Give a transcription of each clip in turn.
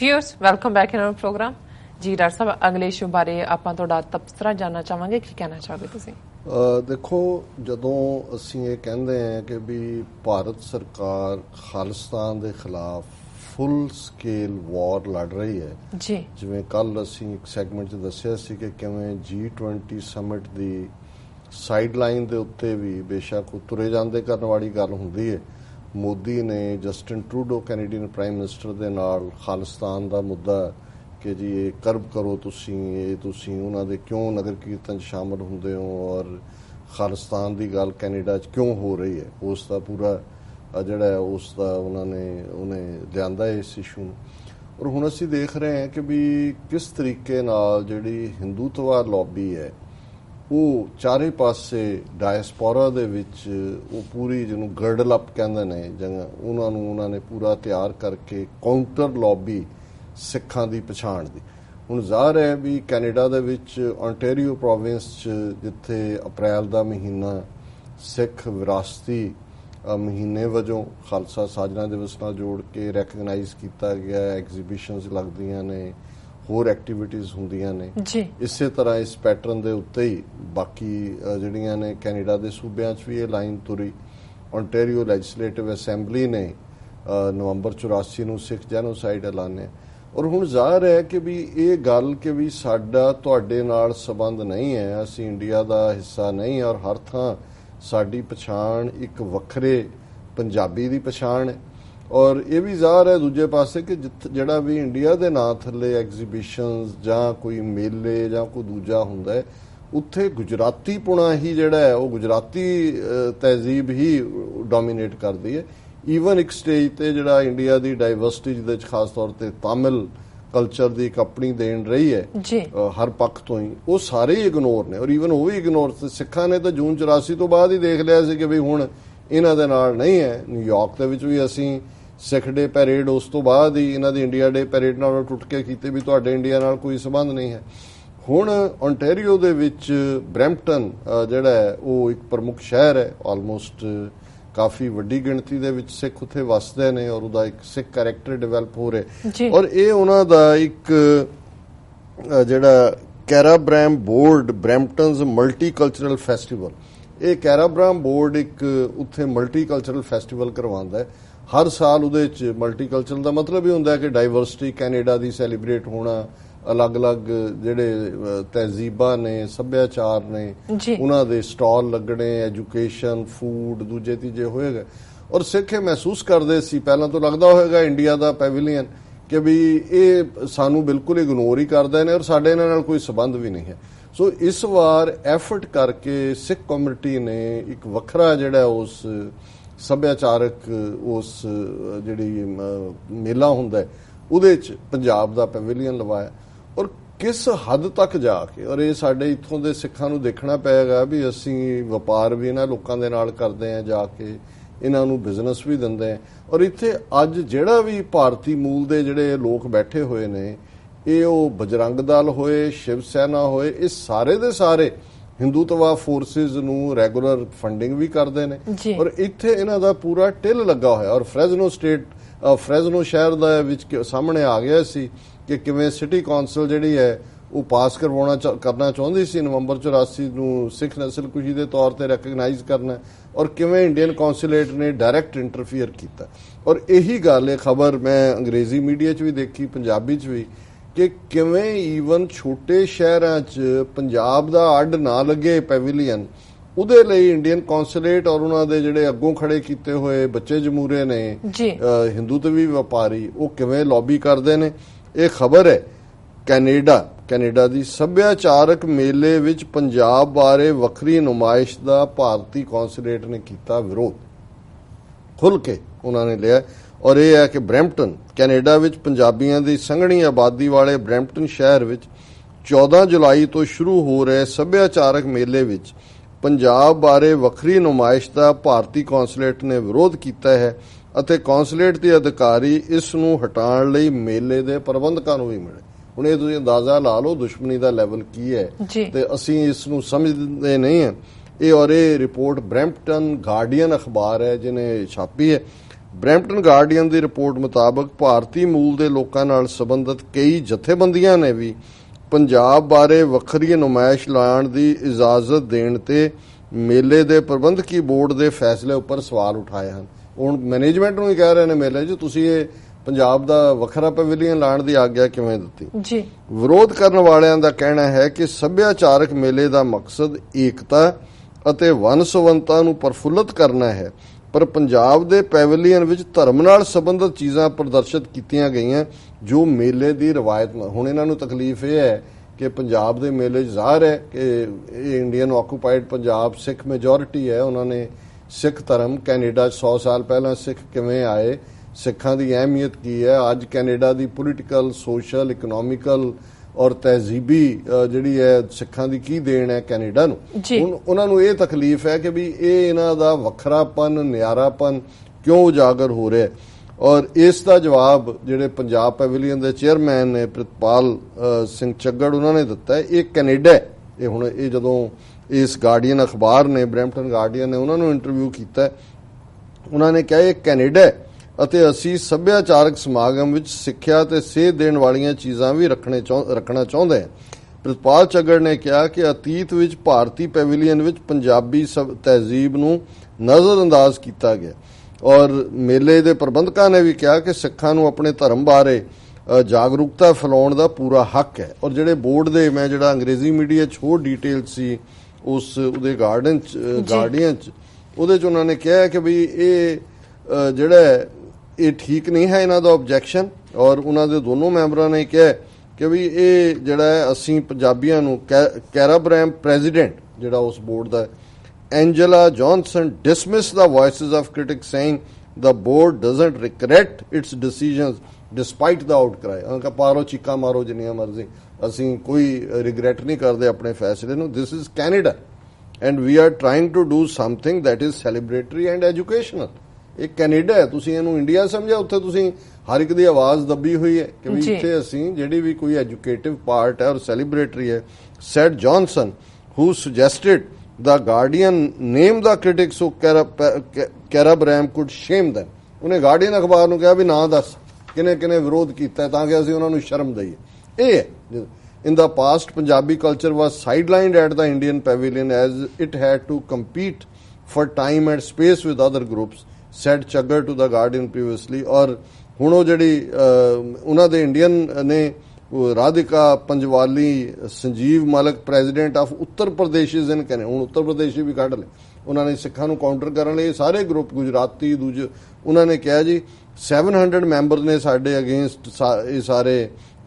Viewers welcome back in our program ਜੀ doctor ਸਾਹਿਬ ਅਗਲੇ ਇਸ਼ੂ ਬਾਰੇ ਆਪਾਂ ਤੁਹਾਡਾ ਤਬਸਰਾ ਜਾਨਣਾ ਚਾਹਾਂਗੇ। ਕੀ ਕਹਿਣਾ ਚਾਹੋਗੇ ਤੁਸੀਂ? ਦੇਖੋ ਜਦੋਂ ਅਸੀਂ ਇਹ ਕਹਿੰਦੇ ਹਾਂ ਕਿ ਵੀ ਭਾਰਤ ਸਰਕਾਰ ਖਾਲਿਸਤਾਨ ਦੇ ਖਿਲਾਫ ਫੁੱਲ ਸਕੇਲ ਵਾਰ ਲੜ ਰਹੀ ਹੈ ਜੀ। ਜਿਵੇਂ ਕੱਲ ਅਸੀਂ ਇੱਕ ਸੈਗਮੈਂਟ 'ਚ ਦੱਸਿਆ ਸੀ ਕਿ ਕਿਵੇਂ G20 ਸਮਿਟ ਦੀ ਸਾਈਡਲਾਈਨ ਦੇ ਉੱਤੇ ਵੀ ਬੇਸ਼ੱਕ ਉਹ ਤੁਰੇ ਜਾਂਦੇ ਕਰਨ ਵਾਲੀ ਗੱਲ ਹੁੰਦੀ ਹੈ। ਮੋਦੀ ਨੇ Justin Trudeau, Canadian prime minister ਦੇ ਨਾਲ ਖਾਲਿਸਤਾਨ ਦਾ ਮੁੱਦਾ ਕਿ ਜੀ ਇਹ ਕਰਬ ਕਰੋ ਤੁਸੀਂ, ਇਹ ਤੁਸੀਂ, ਉਹਨਾਂ ਦੇ ਕਿਉਂ ਨਗਰ ਕੀਰਤਨ 'ਚ ਸ਼ਾਮਲ ਹੁੰਦੇ ਹੋ ਔਰ ਖਾਲਿਸਤਾਨ ਦੀ ਗੱਲ ਕੈਨੇਡਾ 'ਚ ਕਿਉਂ ਹੋ ਰਹੀ ਹੈ? ਉਸ ਦਾ ਪੂਰਾ ਜਿਹੜਾ ਉਸ ਦਾ ਉਹਨਾਂ ਨੇ, ਉਹਨੇ ਲਿਆਂਦਾ ਇਸ ਇਸ਼ੂ ਨੂੰ। ਔਰ ਹੁਣ ਅਸੀਂ ਦੇਖ ਰਹੇ ਹਾਂ ਕਿ ਵੀ ਕਿਸ ਤਰੀਕੇ ਨਾਲ ਜਿਹੜੀ ਹਿੰਦੂਤਵਾ ਲੌਬੀ ਹੈ ਉਹ ਚਾਰੇ ਪਾਸੇ ਡਾਇਸਪੋਰਾ ਦੇ ਵਿੱਚ ਉਹ ਪੂਰੀ ਜਿਹਨੂੰ ਗਰਡਲ ਅਪ ਕਹਿੰਦੇ ਨੇ ਜਾਂ ਉਹਨਾਂ ਨੂੰ ਉਹਨਾਂ ਨੇ ਪੂਰਾ ਤਿਆਰ ਕਰਕੇ ਕਾਊਂਟਰ ਲੌਬੀ ਸਿੱਖਾਂ ਦੀ ਪਛਾਣ ਦੀ। ਹੁਣ ਜ਼ਾਹਰ ਹੈ ਵੀ ਕੈਨੇਡਾ ਦੇ ਵਿੱਚ ontario ਪ੍ਰੋਵਿੰਸ ਚ ਜਿੱਥੇ ਅਪ੍ਰੈਲ ਦਾ ਮਹੀਨਾ ਸਿੱਖ ਵਿਰਾਸਤੀ ਮਹੀਨੇ ਵਜੋਂ ਖਾਲਸਾ ਸਾਜਨਾ ਦਿਵਸ ਨਾਲ ਜੋੜ ਕੇ ਰੈਕਗਨਾਈਜ਼ ਕੀਤਾ ਗਿਆ ਐਗਜ਼ੀਬਿਸ਼ਨਸ ਲੱਗਦੀਆਂ ਨੇ ਹੋਰ ਐਕਟੀਵਿਟੀਆਂ ਹੁੰਦੀਆਂ ਨੇ। ਜੀ। ਇਸੇ ਤਰ੍ਹਾਂ ਇਸ ਪੈਟਰਨ ਦੇ ਉੱਤੇ ਹੀ ਬਾਕੀ ਜਿਹੜੀਆਂ ਨੇ ਕੈਨੇਡਾ ਦੇ ਸੂਬਿਆਂ 'ਚ ਵੀ ਇਹ ਲਾਈਨ ਤੁਰੀ। Ontario ਲੈਜਿਸਲੇਟਿਵ ਅਸੈਂਬਲੀ ਨੇ ਨਵੰਬਰ 84 ਨੂੰ ਸਿੱਖ ਜੈਨੋਸਾਈਡ ਐਲਾਨਿਆ ਔਰ ਹੁਣ ਜ਼ਾਹਰ ਹੈ ਕਿ ਵੀ ਇਹ ਗੱਲ ਕਿ ਵੀ ਸਾਡਾ ਤੁਹਾਡੇ ਨਾਲ ਸਬੰਧ ਨਹੀਂ ਹੈ ਅਸੀਂ ਇੰਡੀਆ ਦਾ ਹਿੱਸਾ ਨਹੀਂ ਔਰ ਹਰ ਥਾਂ ਸਾਡੀ ਪਛਾਣ ਇੱਕ ਵੱਖਰੇ ਪੰਜਾਬੀ ਦੀ ਪਛਾਣ ਹੈ। ਔਰ ਇਹ ਵੀ ਜ਼ਾਹਰ ਹੈ ਦੂਜੇ ਪਾਸੇ ਕਿ ਜਿਹੜਾ ਵੀ ਇੰਡੀਆ ਦੇ ਨਾਂ ਥੱਲੇ ਐਗਜ਼ੀਬਿਸ਼ਨਸ ਜਾਂ ਕੋਈ ਮੇਲੇ ਜਾਂ ਕੋਈ ਦੂਜਾ ਹੁੰਦਾ ਹੈ ਉੱਥੇ ਗੁਜਰਾਤੀ ਪੁਣਾ ਹੀ ਜਿਹੜਾ ਹੈ ਉਹ ਗੁਜਰਾਤੀ ਤਹਿਜ਼ੀਬ ਹੀ ਡੋਮੀਨੇਟ ਕਰਦੀ ਹੈ। ਈਵਨ ਇੱਕ ਸਟੇਜ ਤੇ ਜਿਹੜਾ ਇੰਡੀਆ ਦੀ ਡਾਈਵਰਸਿਟੀ ਜਿਹਦੇ ਵਿੱਚ ਖਾਸ ਤੌਰ ਤੇ ਤਾਮਿਲ ਕਲਚਰ ਦੀ ਇੱਕ ਆਪਣੀ ਦੇਣ ਰਹੀ ਹੈ ਹਰ ਪੱਖ ਤੋਂ ਹੀ ਉਹ ਸਾਰੇ ਇਗਨੋਰ ਨੇ। ਔਰ ਈਵਨ ਉਹ ਵੀ ਇਗਨੋਰ ਸਿੱਖਾਂ ਨੇ ਤਾਂ ਜੂਨ 84 ਤੋਂ ਬਾਅਦ ਹੀ ਦੇਖ ਲਿਆ ਸੀ ਕਿ ਵੀ ਹੁਣ ਇਹਨਾਂ ਦੇ ਨਾਲ ਨਹੀਂ ਹੈ। ਨਿਊਯਾਰਕ ਦੇ ਵਿੱਚ ਵੀ ਅਸੀਂ ਸਿੱਖ ਡੇ ਪੈਰੇਡ ਉਸ ਤੋਂ ਬਾਅਦ ਹੀ ਇਹਨਾਂ ਦੀ ਇੰਡੀਆ ਡੇ ਪੈਰੇਡ ਨਾਲ ਟੁੱਟ ਕੇ ਕੀਤੇ ਵੀ ਤੁਹਾਡੇ ਇੰਡੀਆ ਨਾਲ ਕੋਈ ਸਬੰਧ ਨਹੀਂ ਹੈ। ਹੁਣ ontario ਦੇ ਵਿੱਚ ਬ੍ਰੈਂਪਟਨ ਜਿਹੜਾ ਹੈ ਉਹ ਇੱਕ ਪ੍ਰਮੁੱਖ ਸ਼ਹਿਰ ਹੈ ਆਲਮੋਸਟ ਕਾਫੀ ਵੱਡੀ ਗਿਣਤੀ ਦੇ ਵਿੱਚ ਸਿੱਖ ਉੱਥੇ ਵਸਦੇ ਨੇ ਔਰ ਉਹਦਾ ਇੱਕ ਸਿੱਖ ਕੈਰੈਕਟਰ ਡਿਵੈਲਪ ਹੋ ਰਿਹਾ। ਔਰ ਇਹ ਉਹਨਾਂ ਦਾ ਇੱਕ ਜਿਹੜਾ Carabram board Brampton's multicultural festival. ਇਹ ਕੈਰਾਬ੍ਰਾਮ ਬੋਰਡ ਇੱਕ ਉੱਥੇ ਮਲਟੀਕਲਚਰਲ ਫੈਸਟੀਵਲ ਕਰਵਾਉਂਦਾ ਹੈ। ਹਰ ਸਾਲ ਉਹਦੇ ਵਿੱਚ ਮਲਟੀਕਲਚਰਲ ਦਾ ਮਤਲਬ ਇਹ ਹੁੰਦਾ ਹੈ ਕਿ ਡਾਈਵਰਸਿਟੀ ਕੈਨੇਡਾ ਦੀ ਸੈਲੀਬ੍ਰੇਟ ਹੋਣਾ ਅਲੱਗ-ਅਲੱਗ ਜਿਹੜੇ ਤਹਿਜ਼ੀਬਾਂ ਨੇ ਸੱਭਿਆਚਾਰ ਨੇ। ਉਹਨਾਂ ਦੇ ਸਟਾਲ ਲੱਗਣੇ ਐਜੂਕੇਸ਼ਨ ਫੂਡ ਦੂਜੇ ਤੀਜੇ ਹੋਏਗਾ ਔਰ ਸਿੱਖ ਇਹ ਮਹਿਸੂਸ ਕਰਦੇ ਸੀ ਪਹਿਲਾਂ ਤੋਂ ਲੱਗਦਾ ਹੋਵੇਗਾ ਇੰਡੀਆ ਦਾ ਪੈਵਿਲੀਅਨ ਕਿ ਵੀ ਇਹ ਸਾਨੂੰ ਬਿਲਕੁਲ ਇਗਨੋਰ ਹੀ ਕਰਦੇ ਨੇ ਔਰ ਸਾਡੇ ਇਹਨਾਂ ਨਾਲ ਕੋਈ ਸਬੰਧ ਵੀ ਨਹੀਂ ਹੈ ਸੋ ਇਸ ਵਾਰ ਐਫਰਟ ਕਰਕੇ ਸਿੱਖ ਕਮਿਊਨਿਟੀ ਨੇ ਇੱਕ ਵੱਖਰਾ ਜਿਹੜਾ ਉਸ ਸੱਭਿਆਚਾਰਕ ਉਸ ਜਿਹੜੀ ਮੇਲਾ ਹੁੰਦਾ ਉਹਦੇ ਚ ਪੰਜਾਬ ਦਾ ਪੈਵਿਲੀਅਨ ਲਵਾਇਆ ਔਰ ਕਿਸ ਹੱਦ ਤੱਕ ਜਾ ਕੇ, ਔਰ ਇਹ ਸਾਡੇ ਇੱਥੋਂ ਦੇ ਸਿੱਖਾਂ ਨੂੰ ਦੇਖਣਾ ਪਏਗਾ ਵੀ ਅਸੀਂ ਵਪਾਰ ਵੀ ਇਹਨਾਂ ਲੋਕਾਂ ਦੇ ਨਾਲ ਕਰਦੇ ਆ ਜਾ ਕੇ, ਇਹਨਾਂ ਨੂੰ ਬਿਜ਼ਨਸ ਵੀ ਦਿੰਦੇ ਆ ਔਰ ਇੱਥੇ ਅੱਜ ਜਿਹੜਾ ਵੀ ਭਾਰਤੀ ਮੂਲ ਦੇ ਜਿਹੜੇ ਲੋਕ ਬੈਠੇ ਹੋਏ ਨੇ, ਇਹ ਉਹ ਬਜਰੰਗ ਦਲ ਹੋਏ, ਸ਼ਿਵ ਸੈਨਾ ਹੋਏ, ਇਹ ਸਾਰੇ ਦੇ ਸਾਰੇ ਹਿੰਦੂਤਵਾ ਫੋਰਸਿਸ ਨੂੰ ਰੈਗੂਲਰ ਫੰਡਿੰਗ ਵੀ ਕਰਦੇ ਨੇ। ਔਰ ਇੱਥੇ ਇਹਨਾਂ ਦਾ ਪੂਰਾ ਟਿਲ ਲੱਗਾ ਹੋਇਆ। ਔਰ ਫ੍ਰੈਜ਼ਨੋ ਸਟੇਟ ਫ੍ਰੈਜ਼ਨੋ ਸ਼ਹਿਰ ਦਾ ਵਿੱਚ ਸਾਹਮਣੇ ਆ ਗਿਆ ਸੀ ਕਿ ਕਿਵੇਂ ਸਿਟੀ ਕੌਂਸਲ ਜਿਹੜੀ ਹੈ ਉਹ ਪਾਸ ਕਰਵਾਉਣਾ ਕਰਨਾ ਚਾਹੁੰਦੀ ਸੀ ਨਵੰਬਰ 84 ਨੂੰ ਸਿੱਖ ਨਸਲ ਕੁਸ਼ੀ ਦੇ ਤੌਰ ਤੇ ਰੈਕਗਨਾਈਜ਼ ਕਰਨਾ। ਔਰ ਕਿਵੇਂ ਇੰਡੀਅਨ ਕੌਂਸੂਲੇਟ ਨੇ ਡਾਇਰੈਕਟ ਇੰਟਰਫੀਅਰ ਕੀਤਾ। ਔਰ ਇਹੀ ਗੱਲ ਇਹ ਖਬਰ ਮੈਂ ਅੰਗਰੇਜ਼ੀ ਮੀਡੀਆ 'ਚ ਵੀ ਦੇਖੀ ਪੰਜਾਬੀ 'ਚ ਵੀ। ਕਿ ਕਿਵੇਂ ਈਵਨ ਛੋਟੇ ਸ਼ਹਿਰਾਂ 'ਚ ਪੰਜਾਬ ਦਾ ਅੱਡ ਨਾ ਲੱਗੇ ਪੈਵਿਲੀਅਨ ਉਹਦੇ ਲਈ ਇੰਡੀਅਨ ਕੌਂਸੂਲੇਟ ਔਰ ਉਹਨਾਂ ਦੇ ਜਿਹੜੇ ਅੱਗੋਂ ਖੜੇ ਕੀਤੇ ਹੋਏ ਬੱਚੇ ਜਮੂਰੇ ਨੇ ਹਿੰਦੂ ਤੇ ਵੀ ਵਪਾਰੀ ਉਹ ਕਿਵੇਂ ਲੌਬੀ ਕਰਦੇ ਨੇ? ਇਹ ਖਬਰ ਹੈ ਕੈਨੇਡਾ ਕੈਨੇਡਾ ਦੀ ਸੱਭਿਆਚਾਰਕ ਮੇਲੇ ਵਿੱਚ ਪੰਜਾਬ ਬਾਰੇ ਵੱਖਰੀ ਨੁਮਾਇਸ਼ ਦਾ ਭਾਰਤੀ ਕੌਂਸੂਲੇਟ ਨੇ ਕੀਤਾ ਵਿਰੋਧ। ਖੁੱਲ ਕੇ ਉਹਨਾਂ ਨੇ ਲਿਆ। ਔਰ ਇਹ ਹੈ ਕਿ ਬ੍ਰੈਂਪਟਨ ਕੈਨੇਡਾ ਵਿੱਚ ਪੰਜਾਬੀਆਂ ਦੀ ਸੰਘਣੀ ਆਬਾਦੀ ਵਾਲੇ ਬ੍ਰੈਂਪਟਨ ਸ਼ਹਿਰ ਵਿੱਚ 14 ਜੁਲਾਈ ਤੋਂ ਸ਼ੁਰੂ ਹੋ ਰਹੇ ਸੱਭਿਆਚਾਰਕ ਮੇਲੇ ਵਿੱਚ ਪੰਜਾਬ ਬਾਰੇ ਵੱਖਰੀ ਨੁਮਾਇਸ਼ ਦਾ ਭਾਰਤੀ ਕੌਂਸੂਲੇਟ ਨੇ ਵਿਰੋਧ ਕੀਤਾ ਹੈ ਅਤੇ ਕੌਂਸੂਲੇਟ ਦੇ ਅਧਿਕਾਰੀ ਇਸ ਨੂੰ ਹਟਾਉਣ ਲਈ ਮੇਲੇ ਦੇ ਪ੍ਰਬੰਧਕਾਂ ਨੂੰ ਵੀ ਮਿਲੇ। ਹੁਣ ਇਹ ਤੁਸੀਂ ਅੰਦਾਜ਼ਾ ਲਾ ਲਓ ਦੁਸ਼ਮਣੀ ਦਾ ਲੈਵਲ ਕੀ ਹੈ। ਤੇ ਅਸੀਂ ਇਸ ਨੂੰ ਸਮਝਦੇ ਨਹੀਂ ਹਾਂ। ਇਹ ਔਰ ਇਹ ਰਿਪੋਰਟ ਬ੍ਰੈਂਪਟਨ ਗਾਰਡੀਅਨ ਅਖਬਾਰ ਹੈ ਜਿਹਨੇ ਛਾਪੀ ਹੈ। ਬ੍ਰੈਂਪਟਨ ਗਾਰਡੀਅਨ ਦੀ ਰਿਪੋਰਟ ਮੁਤਾਬਕ ਭਾਰਤੀ ਮੂਲ ਦੇ ਲੋਕਾਂ ਨਾਲ ਸੰਬੰਧਿਤ ਕਈ ਜਥੇਬੰਦੀਆਂ ਨੇ ਵੀ ਪੰਜਾਬ ਬਾਰੇ ਵੱਖਰੀ ਨੁਮਾਇਸ਼ ਲਾਉਣ ਦੀ ਇਜਾਜ਼ਤ ਦੇਣ ਤੇ ਮੇਲੇ ਦੇ ਪ੍ਰਬੰਧਕੀ ਬੋਰਡ ਦੇ ਫੈਸਲੇ ਉੱਪਰ ਸਵਾਲ ਉਠਾਏ ਹਨ। ਹੁਣ ਮੈਨੇਜਮੈਂਟ ਨੂੰ ਹੀ ਕਹਿ ਰਹੇ ਨੇ ਮੇਲੇ 'ਚ ਤੁਸੀਂ ਇਹ ਪੰਜਾਬ ਦਾ ਵੱਖਰਾ ਪਵੇਲੀਅਨ ਲਾਉਣ ਦੀ ਆਗਿਆ ਕਿਵੇਂ ਦਿੱਤੀ? ਜੀ। ਵਿਰੋਧ ਕਰਨ ਵਾਲਿਆਂ ਦਾ ਕਹਿਣਾ ਹੈ ਕਿ ਸੱਭਿਆਚਾਰਕ ਮੇਲੇ ਦਾ ਮਕਸਦ ਏਕਤਾ ਅਤੇ ਵੰਨ-ਸੁਵੰਨਤਾ ਨੂੰ ਪ੍ਰਫੁੱਲਤ ਕਰਨਾ ਹੈ। ਪਰ ਪੰਜਾਬ ਦੇ ਪੈਵਲੀਅਨ ਵਿੱਚ ਧਰਮ ਨਾਲ ਸੰਬੰਧਿਤ ਚੀਜ਼ਾਂ ਪ੍ਰਦਰਸ਼ਿਤ ਕੀਤੀਆਂ ਗਈਆਂ, ਜੋ ਮੇਲੇ ਦੀ ਰਵਾਇਤ ਨਾਲ। ਹੁਣ ਇਹਨਾਂ ਨੂੰ ਤਕਲੀਫ ਇਹ ਹੈ ਕਿ ਪੰਜਾਬ ਦੇ ਮੇਲੇ 'ਚ ਜ਼ਾਹਰ ਹੈ ਕਿ ਇਹ Indian occupied Punjab Sikh majority ਹੈ। ਉਹਨਾਂ ਨੇ ਸਿੱਖ ਧਰਮ ਕੈਨੇਡਾ 'ਚ 100 ਸਾਲ ਪਹਿਲਾਂ ਸਿੱਖ ਕਿਵੇਂ ਆਏ? ਸਿੱਖਾਂ ਦੀ ਅਹਿਮੀਅਤ ਕੀ ਹੈ? ਅੱਜ ਕੈਨੇਡਾ ਦੀ ਪੋਲੀਟੀਕਲ ਸੋਸ਼ਲ ਇਕਨੋਮਿਕਲ ਔਰ ਤਹਿਜ਼ੀਬੀ ਜਿਹੜੀ ਹੈ ਸਿੱਖਾਂ ਦੀ ਕੀ ਦੇਣ ਹੈ ਕੈਨੇਡਾ ਨੂੰ। ਹੁਣ ਉਹਨਾਂ ਨੂੰ ਇਹ ਤਕਲੀਫ ਹੈ ਕਿ ਵੀ ਇਹ ਇਹਨਾਂ ਦਾ ਵੱਖਰਾਪਨ ਨਿਆਰਾਪਨ ਕਿਉਂ ਉਜਾਗਰ ਹੋ ਰਿਹਾ ਹੈ ਔਰ ਇਸ ਦਾ ਜਵਾਬ ਜਿਹੜੇ ਪੰਜਾਬ ਪੈਵਿਲੀਅਨ ਦੇ ਚੇਅਰਮੈਨ ਨੇ ਪ੍ਰਿਤਪਾਲ ਸਿੰਘ ਚੱਗੜ ਉਹਨਾਂ ਨੇ ਦਿੱਤਾ ਹੈ ਇਹ ਕੈਨੇਡਾ। ਇਹ ਹੁਣ ਇਹ ਜਦੋਂ ਇਸ ਗਾਰਡੀਅਨ ਅਖਬਾਰ ਨੇ ਬ੍ਰੈਂਪਟਨ ਗਾਰਡੀਅਨ ਨੇ ਉਹਨਾਂ ਨੂੰ ਇੰਟਰਵਿਊ ਕੀਤਾ ਉਹਨਾਂ ਨੇ ਕਿਹਾ ਇਹ ਕੈਨੇਡਾ ਹੈ ਅਤੇ ਅਸੀਂ ਸੱਭਿਆਚਾਰਕ ਸਮਾਗਮ ਵਿੱਚ ਸਿੱਖਿਆ ਤੇ ਸੇਧ ਦੇਣ ਵਾਲੀਆਂ ਚੀਜ਼ਾਂ ਵੀ ਰੱਖਣੇ ਰੱਖਣਾ ਚਾਹੁੰਦੇ ਹਾਂ। ਪ੍ਰਿਤਪਾਲ ਚੱਗੜ ਨੇ ਕਿਹਾ ਕਿ ਅਤੀਤ ਵਿੱਚ ਭਾਰਤੀ ਪੈਵਿਲੀਅਨ ਵਿੱਚ ਪੰਜਾਬੀ ਤਹਿਜ਼ੀਬ ਨੂੰ ਨਜ਼ਰਅੰਦਾਜ਼ ਕੀਤਾ ਗਿਆ। ਔਰ ਮੇਲੇ ਦੇ ਪ੍ਰਬੰਧਕਾਂ ਨੇ ਵੀ ਕਿਹਾ ਕਿ ਸਿੱਖਾਂ ਨੂੰ ਆਪਣੇ ਧਰਮ ਬਾਰੇ ਜਾਗਰੂਕਤਾ ਫੈਲਾਉਣ ਦਾ ਪੂਰਾ ਹੱਕ ਹੈ। ਔਰ ਜਿਹੜੇ ਬੋਰਡ ਦੇ ਮੈਂ ਜਿਹੜਾ ਅੰਗਰੇਜ਼ੀ ਮੀਡੀਆ 'ਚ ਹੋਰ ਡਿਟੇਲ ਸੀ ਉਸ ਉਹਦੇ ਗਾਰਡਨ 'ਚ ਗਾਰਡੀਅਨ 'ਚ ਉਹਦੇ 'ਚ ਉਹਨਾਂ ਨੇ ਕਿਹਾ ਕਿ ਵੀ ਇਹ ਜਿਹੜਾ ਇਹ ਠੀਕ ਨਹੀਂ ਹੈ ਇਹਨਾਂ ਦਾ ਆਬਜੈਕਸ਼ਨ ਔਰ ਉਹਨਾਂ ਦੇ ਦੋਨੋਂ ਮੈਂਬਰਾਂ ਨੇ ਕਿਹਾ ਕਿ ਵੀ ਇਹ ਜਿਹੜਾ ਹੈ ਅਸੀਂ ਪੰਜਾਬੀਆਂ ਨੂੰ ਕੈਰਾਬ੍ਰੈਮ ਪ੍ਰੈਜ਼ੀਡੈਂਟ ਜਿਹੜਾ ਉਸ board the Angela Johnson dismiss the voices of critics saying the board doesn't regret its decisions despite the outcry ਉਹਨਾਂ ਕਾ ਪਾਰੋ ਚੀਕਾ ਮਾਰੋ ਜਿੰਨੀਆਂ ਮਰਜ਼ੀ ਅਸੀਂ ਕੋਈ ਰਿਗਰੈਟ ਨਹੀਂ ਕਰਦੇ ਆਪਣੇ ਫੈਸਲੇ ਨੂੰ this is canada and we are trying to do something that is celebratory and educational ਇਹ ਕੈਨੇਡਾ ਹੈ ਤੁਸੀਂ ਇਹਨੂੰ ਇੰਡੀਆ ਸਮਝਿਆ ਉੱਥੇ ਤੁਸੀਂ ਹਰ ਇੱਕ ਦੀ ਆਵਾਜ਼ ਦੱਬੀ ਹੋਈ ਹੈ ਕਿ ਵੀ। ਇੱਥੇ ਅਸੀਂ ਜਿਹੜੀ ਵੀ ਕੋਈ ਐਜੂਕੇਟਿਵ ਪਾਰਟ ਹੈ ਔਰ ਸੈਲੀਬ੍ਰੇਟਰੀ ਹੈ said Johnson who suggested the guardian name the critics who Carabram could shame them. ਉਹਨੇ ਗਾਰਡੀਅਨ ਅਖਬਾਰ ਨੂੰ ਕਿਹਾ ਵੀ ਨਾਂ ਦੱਸ ਕਿਨੇ ਕਿਨੇ ਵਿਰੋਧ ਕੀਤਾ ਹੈ ਤਾਂ ਕਿ ਅਸੀਂ ਉਹਨਾਂ ਨੂੰ ਸ਼ਰਮ ਦਈਏ। ਇਹ ਹੈ in the past Punjabi culture was sidelined at the Indian pavilion as it had to compete for time and space with other groups said Chaggar to the Guardian previously ਔਰ ਹੁਣ ਉਹ ਜਿਹੜੀ ਉਹਨਾਂ ਦੇ ਇੰਡੀਅਨ ਨੇ Radhika Panjwali Sanjeev Malak president of Uttar Pradesh is ਇਨ ਕੈਨੇ ਹੁਣ ਉੱਤਰ ਪ੍ਰਦੇਸ਼ ਵੀ ਕੱਢ ਲਏ ਉਹਨਾਂ ਨੇ ਸਿੱਖਾਂ ਨੂੰ ਕਾਊਂਟਰ ਕਰਨ ਲਈ ਇਹ ਸਾਰੇ ਗਰੁੱਪ ਗੁਜਰਾਤੀ ਦੂਜੇ ਉਹਨਾਂ ਨੇ ਕਿਹਾ ਜੀ 700 ਮੈਂਬਰ ਨੇ ਸਾਡੇ ਅਗੇਂਸਟ ਇਹ ਸਾਰੇ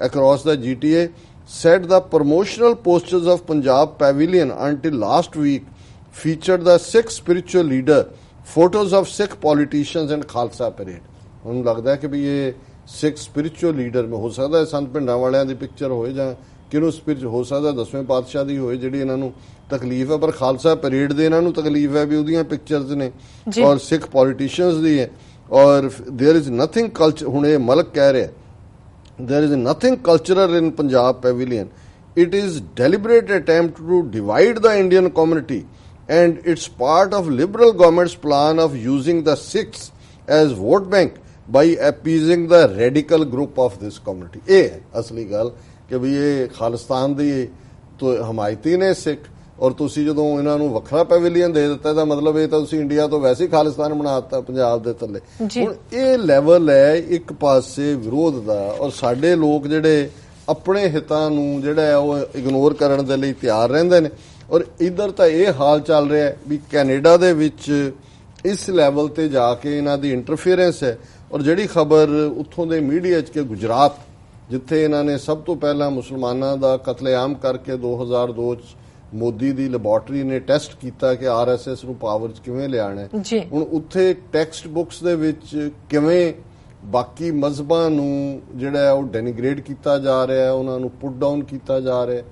across the GTA said the promotional posters of Punjab Pavilion until last week featured the Sikh spiritual leader photos of Sikh politicians and Khalsa parade. ਹੁਣ ਲੱਗਦਾ ਹੈ ਕਿ ਵੀ ਇਹ ਸਿੱਖ ਸਪਿਰਚੁਅਲ ਲੀਡਰ ਮੇ ਹੋ ਸਕਦਾ ਹੈ ਸੰਤ ਪਿੰਡਾਂ ਵਾਲਿਆਂ ਦੀ ਪਿਕਚਰ ਹੋਏ ਜਾਂ ਕਿਹਨੂੰ ਸਪਿਰਚ ਹੋ ਸਕਦਾ ਦਸਵੇਂ ਪਾਤਸ਼ਾਹ ਦੀ ਹੋਏ ਜਿਹੜੀ ਇਹਨਾਂ ਨੂੰ ਤਕਲੀਫ ਹੈ ਪਰ ਖਾਲਸਾ ਪਰੇਡ ਦੇ ਇਹਨਾਂ ਨੂੰ ਤਕਲੀਫ ਹੈ ਵੀ ਉਹਦੀਆਂ ਪਿਕਚਰਸ ਨੇ ਜੀ। ਔਰ ਸਿੱਖ ਪੋਲੀਟੀਸ਼ੀਅਨਸ ਦੀ ਹੈ ਔਰ देयर इज ਨਥਿੰਗ ਕਲਚਰ ਹੁਣ ਇਹ ਮਲਕ ਕਹਿ ਰਿਹਾ there is nothing cultural in Punjab Pavilion. It is deliberate attempt to divide the Indian community and it's part of liberal government's plan of using the Sikhs as vote bank by appeasing the radical group of this community. ਇਹ ਹੈ ਅਸਲੀ ਗੱਲ ਕਿ ਵੀ ਇਹ ਖਾਲਿਸਤਾਨ ਦੀ ਤੋਂ ਹਮਾਇਤੀ ਨੇ ਸਿੱਖ ਔਰ ਤੁਸੀਂ ਜਦੋਂ ਇਹਨਾਂ ਨੂੰ ਵੱਖਰਾ ਪੈਵਿਲੀਅਨ ਦੇ ਦਿੱਤਾ ਇਹਦਾ ਮਤਲਬ ਇਹ ਤਾਂ ਤੁਸੀਂ ਇੰਡੀਆ ਤੋਂ ਵੈਸੇ ਹੀ ਖਾਲਿਸਤਾਨ ਬਣਾ ਦਿੱਤਾ ਪੰਜਾਬ ਦੇ ਥੱਲੇ। ਹੁਣ ਇਹ ਲੈਵਲ ਹੈ ਇੱਕ ਪਾਸੇ ਵਿਰੋਧ ਦਾ ਔਰ ਸਾਡੇ ਲੋਕ ਜਿਹੜੇ ਆਪਣੇ ਹਿੱਤਾਂ ਨੂੰ ਜਿਹੜਾ ਉਹ ਇਗਨੋਰ ਕਰਨ ਦੇ ਲਈ ਤਿਆਰ ਰਹਿੰਦੇ ਨੇ ਔਰ ਇਧਰ ਤਾਂ ਇਹ ਹਾਲ ਚੱਲ ਰਿਹਾ ਹੈ ਵੀ ਕੈਨੇਡਾ ਦੇ ਵਿੱਚ ਇਸ ਲੈਵਲ ਤੇ ਜਾ ਕੇ ਇਹਨਾਂ ਦੀ ਇੰਟਰਫੇਰੈਂਸ ਹੈ ਔਰ ਜਿਹੜੀ ਖਬਰ ਉੱਥੋਂ ਦੇ ਮੀਡੀਆ 'ਚ ਕਿ ਗੁਜਰਾਤ ਜਿੱਥੇ ਇਹਨਾਂ ਨੇ ਸਭ ਤੋਂ ਪਹਿਲਾਂ ਮੁਸਲਮਾਨਾਂ ਦਾ ਕਤਲੇਆਮ ਕਰਕੇ 2002 ਚ ਮੋਦੀ ਦੀ ਲੈਬੋਰਟਰੀ ਨੇ ਟੈਸਟ ਕੀਤਾ ਕਿ ਆਰਐਸਐਸ ਨੂੰ ਪਾਵਰ 'ਚ ਕਿਵੇਂ ਲਿਆਣਾ ਹੈ। ਹੁਣ ਉੱਥੇ ਟੈਕਸਟ ਬੁక్స్ ਦੇ ਵਿੱਚ ਕਿਵੇਂ ਬਾਕੀ ਮਜ਼ਹਬਾਂ ਨੂੰ ਜਿਹੜਾ ਉਹ ਡੈਨੀਗ੍ਰੇਡ ਕੀਤਾ ਜਾ ਰਿਹਾ ਹੈ ਉਹਨਾਂ ਨੂੰ ਪੁੱਟ ਡਾਊਨ ਕੀਤਾ ਜਾ ਰਿਹਾ ਹੈ।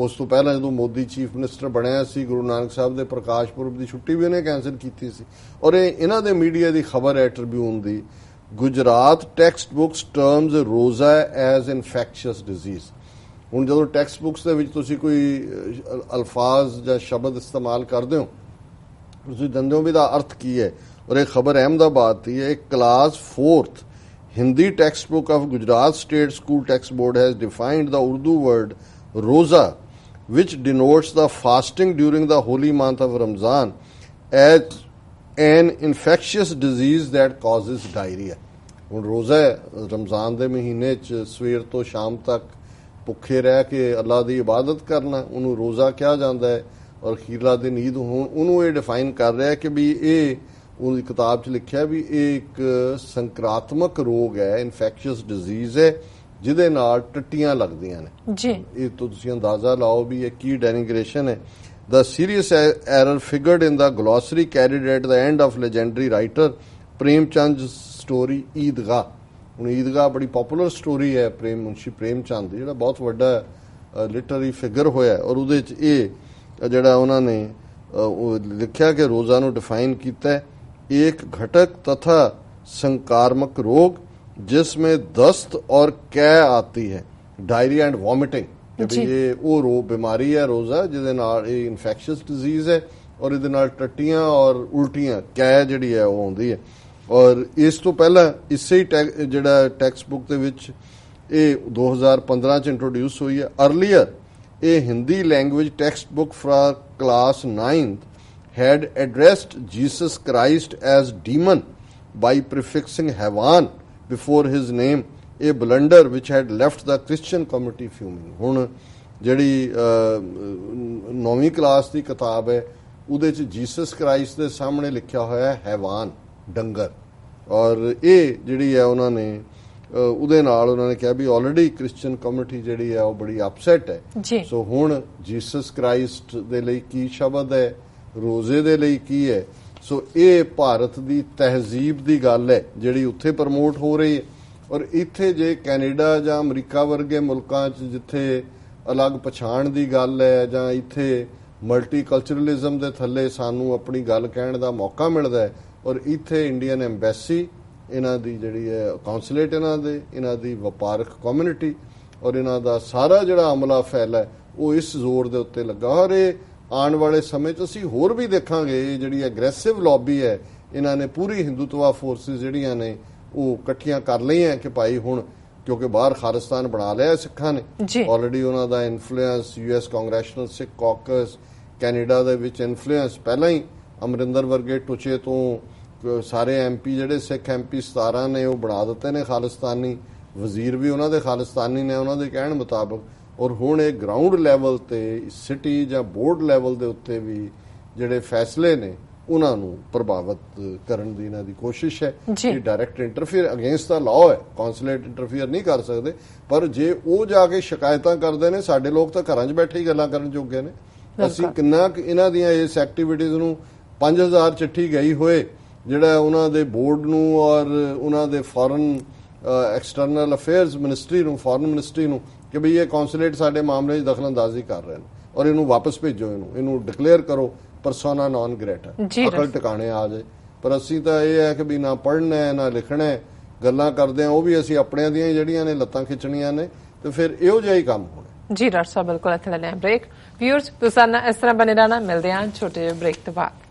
ਉਸ ਤੋਂ ਪਹਿਲਾਂ ਜਦੋਂ ਮੋਦੀ ਚੀਫ ਮਿਨਿਸਟਰ ਬਣਿਆ ਸੀ, ਗੁਰੂ ਨਾਨਕ ਸਾਹਿਬ ਦੇ ਪ੍ਰਕਾਸ਼ ਪੁਰਬ ਦੀ ਛੁੱਟੀ ਵੀ ਉਹਨੇ ਕੈਨਸਲ ਕੀਤੀ ਸੀ। ਔਰ ਇਹ ਇਹਨਾਂ ਦੇ ਮੀਡੀਆ ਦੀ ਖਬਰ ਹੈ ਟ੍ਰਿਬਿਊਨ ਦੀ, Gujarat text books terms roza as infectious disease. ਹੁਣ ਜਦੋਂ ਟੈਕਸਟ ਬੁੱਕਸ ਦੇ ਵਿੱਚ ਤੁਸੀਂ ਕੋਈ ਅਲਫਾਜ਼ ਜਾਂ ਸ਼ਬਦ ਇਸਤੇਮਾਲ ਕਰਦੇ ਹੋ, ਤੁਸੀਂ ਦੰਦੇ ਹੋ ਵੀ ਦਾ ਅਰਥ ਕੀ ਹੈ? ਔਰ ਇਹ ਖਬਰ ਅਹਿਮਦਾਬਾਦ ਦੀ ਹੈ, ਇੱਕ class 4th Hindi text book of Gujarat state school text board has defined the Urdu word roza. Which denotes the fasting during the holy month of Ramzan, as an infectious disease that causes diarrhea. ਹੁਣ ਰੋਜ਼ਾ ਰਮਜ਼ਾਨ ਦੇ ਮਹੀਨੇ ਚ ਸਵੇਰ ਤੋਂ ਸ਼ਾਮ ਤੱਕ ਭੁੱਖੇ ਰਹਿ ਕੇ ਅੱਲਾ ਦੀ ਇਬਾਦਤ ਕਰਨਾ ਉਹਨੂੰ ਰੋਜ਼ਾ ਕਿਹਾ ਜਾਂਦਾ ਹੈ ਔਰ ਖੀਰਲਾ ਦਿਨ ਈਦ ਹੋਣ ਉਹਨੂੰ ਇਹ ਡਿਫਾਈਨ ਕਰ ਰਿਹਾ ਕਿ ਵੀ ਇਹ ਉਹਦੀ ਕਿਤਾਬ 'ਚ ਲਿਖਿਆ ਵੀ ਇਹ ਇੱਕ ਸੰਕਰਾਤਮਕ ਰੋਗ ਹੈ ਇਨਫੈਕਸ਼ੀਅਸ ਡਿਜ਼ੀਜ਼ ਹੈ ਜਿਹਦੇ ਨਾਲ ਟੱਟੀਆਂ ਲੱਗਦੀਆਂ ਨੇ। ਜੀ। ਇਹ ਤੋਂ ਤੁਸੀਂ ਅੰਦਾਜ਼ਾ ਲਾਓ ਵੀ ਇਹ ਕੀ ਡੈਨਿਗ੍ਰੇਸ਼ਨ ਹੈ। The serious er-, error figured in the glossary carried the end of legendary writer writer Prem Chand's story Eidgah. ਹੁਣ ਈਦਗਾਹ ਬੜੀ ਪਪੂਲਰ ਸਟੋਰੀ ਹੈ ਪ੍ਰੇਮ ਮੁੰਸ਼ੀ ਪ੍ਰੇਮ ਚੰਦ ਜਿਹੜਾ ਬਹੁਤ ਵੱਡਾ ਲਿਟਰਰੀ ਫਿਗਰ ਹੋਇਆ ਔਰ ਉਹਦੇ 'ਚ ਇਹ ਜਿਹੜਾ ਉਹਨਾਂ ਨੇ ਲਿਖਿਆ ਕਿ ਰੋਜ਼ਾ ਨੂੰ ਡਿਫਾਈਨ ਕੀਤਾ ਹੈ। ਇੱਕ ਘਟਕ ਤਥਾ ਸੰਕਾਰਮਕ ਰੋਗ जिसमें दस्त और कै आती है डायरिया एंड वॉमिटिंग ਇਹ ਉਹ ਰੋ ਬਿਮਾਰੀ ਹੈ ਰੋਜ਼ਾ ਜਿਹਦੇ ਨਾਲ ਇਹ ਇਨਫੈਕਸ਼ੀਅਸ ਡਿਜ਼ੀਜ਼ ਹੈ ਔਰ ਇਹਦੇ ਨਾਲ ਟੱਟੀਆਂ ਔਰ ਉਲਟੀਆਂ ਕੈ ਜਿਹੜੀ ਹੈ ਉਹ ਆਉਂਦੀ ਹੈ ਔਰ ਇਸ ਤੋਂ ਪਹਿਲਾਂ ਇਸੇ ਹੀ ਜਿਹੜਾ ਟੈਕਸਟ ਬੁੱਕ ਦੇ ਵਿੱਚ ਇਹ 2015 ਚ ਇੰਟਰੋਡਿਊਸ ਹੋਈ ਹੈ अर्ਲੀਅਰ ਇਹ Hindi language textbook for class 9th had addressed Jesus Christ as demon by prefixing Havan before his name, a blunder which had left the Christian community fuming. ਹੁਣ ਜਿਹੜੀ ਨੌਵੀਂ ਕਲਾਸ ਦੀ ਕਿਤਾਬ ਹੈ ਉਹਦੇ ਚ ਜੀਸਸ ਕ੍ਰਾਈਸਟ ਦੇ ਸਾਹਮਣੇ ਲਿਖਿਆ ਹੋਇਆ ਹੈ ਹੈਵਾਨ ਡੰਗਰ। ਔਰ ਇਹ ਜਿਹੜੀ ਹੈ ਉਹਨਾਂ ਨੇ ਉਹਦੇ ਨਾਲ ਉਹਨਾਂ ਨੇ ਕਿਹਾ ਵੀ ਆਲਰੇਡੀ ਕ੍ਰਿਸਚੀਅਨ ਕਮਿਊਨਿਟੀ ਜਿਹੜੀ ਹੈ ਉਹ ਬੜੀ ਅਪਸੈਟ ਹੈ। ਸੋ ਹੁਣ ਜੀਸਸ ਕ੍ਰਾਈਸਟ ਦੇ ਲਈ ਕੀ ਸ਼ਬਦ ਹੈ ਰੋਜ਼ੇ ਦੇ ਲਈ ਕੀ ਹੈ ਸੋ ਇਹ ਭਾਰਤ ਦੀ ਤਹਿਜ਼ੀਬ ਦੀ ਗੱਲ ਹੈ, ਜਿਹੜੀ ਉੱਥੇ ਪ੍ਰਮੋਟ ਹੋ ਰਹੀ ਹੈ। ਔਰ ਇੱਥੇ ਜੇ ਕੈਨੇਡਾ ਜਾਂ ਅਮਰੀਕਾ ਵਰਗੇ ਮੁਲਕਾਂ 'ਚ ਜਿੱਥੇ ਅਲੱਗ ਪਛਾਣ ਦੀ ਗੱਲ ਹੈ ਜਾਂ ਇੱਥੇ ਮਲਟੀਕਲਚਰਲਿਜ਼ਮ ਦੇ ਥੱਲੇ ਸਾਨੂੰ ਆਪਣੀ ਗੱਲ ਕਹਿਣ ਦਾ ਮੌਕਾ ਮਿਲਦਾ ਹੈ, ਔਰ ਇੱਥੇ ਇੰਡੀਅਨ ਐਮਬੈਸੀ, ਇਹਨਾਂ ਦੀ ਜਿਹੜੀ ਹੈ ਕੌਂਸੂਲੇਟ ਇਹਨਾਂ ਦੇ, ਇਹਨਾਂ ਦੀ ਵਪਾਰਕ ਕਮਿਊਨਿਟੀ, ਔਰ ਇਹਨਾਂ ਦਾ ਸਾਰਾ ਜਿਹੜਾ ਅਮਲਾ ਫੈਲਾ ਉਹ ਇਸ ਜ਼ੋਰ ਦੇ ਉੱਤੇ ਲੱਗਾ ਔਰ ਇਹ ਆਉਣ ਵਾਲੇ ਸਮੇਂ 'ਚ ਅਸੀਂ ਹੋਰ ਵੀ ਦੇਖਾਂਗੇ ਜਿਹੜੀ ਐਗਰੈਸਿਵ ਲੌਬੀ ਹੈ ਇਹਨਾਂ ਨੇ ਪੂਰੀ ਹਿੰਦੂਤਵਾ ਫੋਰਸਿਸ ਜਿਹੜੀਆਂ ਨੇ ਉਹ ਇਕੱਠੀਆਂ ਕਰ ਲਈਆਂ ਕਿ ਭਾਈ ਹੁਣ ਕਿਉਂਕਿ ਬਾਹਰ ਖਾਲਿਸਤਾਨ ਬਣਾ ਲਿਆ ਸਿੱਖਾਂ ਨੇ। ਆਲਰੇਡੀ ਉਹਨਾਂ ਦਾ influence US congressional Sikh caucus Canada ਦੇ ਵਿੱਚ ਇਨਫਲੂਐਂਸ ਪਹਿਲਾਂ ਹੀ ਅਮਰਿੰਦਰ ਵਰਗੇ ਟੁਚੇ ਤੋਂ ਸਾਰੇ ਐਮਪੀ ਜਿਹੜੇ ਸਿੱਖ ਐਮਪੀ 17 ਨੇ ਉਹ ਬਣਾ ਦਿੱਤੇ ਨੇ ਖਾਲਿਸਤਾਨੀ ਵਜ਼ੀਰ ਵੀ ਉਹਨਾਂ ਦੇ ਖਾਲਿਸਤਾਨੀ ਨੇ ਉਹਨਾਂ ਦੇ ਕਹਿਣ ਮੁਤਾਬਕ ਔਰ ਹੁਣ ਇਹ ਗਰਾਊਂਡ ਲੈਵਲ ਤੇ ਸਿਟੀ ਜਾਂ ਬੋਰਡ ਲੈਵਲ ਦੇ ਉੱਤੇ ਵੀ ਜਿਹੜੇ ਫੈਸਲੇ ਨੇ ਉਹਨਾਂ ਨੂੰ ਪ੍ਰਭਾਵਿਤ ਕਰਨ ਦੀ ਇਹਨਾਂ ਦੀ ਕੋਸ਼ਿਸ਼ ਹੈ। ਇਹ ਡਾਇਰੈਕਟ ਇੰਟਰਫੀਅਰ ਅਗੇਂਸਟ ਦਾ ਲਾਅ ਹੈ। ਕੌਂਸੂਲੇਟ ਇੰਟਰਫੀਅਰ ਨਹੀਂ ਕਰ ਸਕਦੇ। ਪਰ ਜੇ ਉਹ ਜਾ ਕੇ ਸ਼ਿਕਾਇਤਾਂ ਕਰਦੇ ਨੇ ਸਾਡੇ ਲੋਕ ਤਾਂ ਘਰਾਂ 'ਚ ਬੈਠੇ ਹੀ ਗੱਲਾਂ ਕਰਨ ਜੋਗੇ ਨੇ। ਅਸੀਂ ਕਿੰਨਾ ਕੁ ਇਹਨਾਂ ਦੀਆਂ ਇਸ ਐਕਟੀਵਿਟੀਜ਼ ਨੂੰ 5000 ਚਿੱਠੀ ਗਈ ਹੋਏ ਜਿਹੜਾ ਉਹਨਾਂ ਦੇ ਬੋਰਡ ਨੂੰ ਔਰ ਉਹਨਾਂ ਦੇ ਫੋਰਨ ਐਕਸਟਰਨਲ ਅਫੇਅਰਸ ਮਿਨਿਸਟਰੀ ਨੂੰ ਫੋਰਨ ਮਿਨਿਸਟਰੀ ਨੂੰ ਕਿ ਵੀ ਇਹ ਕੌਂਸੂਲੇਟ ਸਾਡੇ ਮਾਮਲੇ 'ਚ ਦਖਲਅੰਦਾਜ਼ੀ ਕਰ ਰਹੇ ਨੇ ਔਰ ਇਹਨੂੰ ਵਾਪਸ ਭੇਜੋ ਇਹਨੂੰ ਇਹਨੂੰ ਡਿਕਲੇਅਰ ਕਰੋ ਪਰਸੋਨਾ ਨਾਨ ਗ੍ਰੇਟਾ ਅਕਲ ਟਿਕਾਣੇ ਆ ਜਾਏ ਪਰ ਅਸੀਂ ਤਾਂ ਇਹ ਹੈ ਕਿ ਵੀ ਨਾ ਪੜ੍ਹਨਾ ਹੈ ਨਾ ਲਿਖਣਾ ਹੈ ਗੱਲਾਂ ਕਰਦੇ ਆ ਉਹ ਵੀ ਅਸੀਂ ਆਪਣਿਆਂ ਦੀਆਂ ਜਿਹੜੀਆਂ ਨੇ ਲੱਤਾਂ ਖਿੱਚਣੀਆਂ ਨੇ ਤੇ ਫਿਰ ਇਹੋ ਜਿਹਾ ਹੀ ਕੰਮ ਹੋਣਾ। ਜੀ ਡਾਕਟਰ ਸਾਹਿਬ ਬਿਲਕੁਲ ਇੱਥੇ ਲੈਣੇ ਬ੍ਰੇਕ ਵਿਊਅਰਸ ਤੁਸੀਂ ਇਸ ਤਰ੍ਹਾਂ ਬਨੇ ਰਹਿਣਾ। ਮਿਲਦੇ ਹਾਂ ਛੋਟੇ ਜਿਹੇ ਬ੍ਰੇਕ ਤੋਂ ਬਾਅਦ।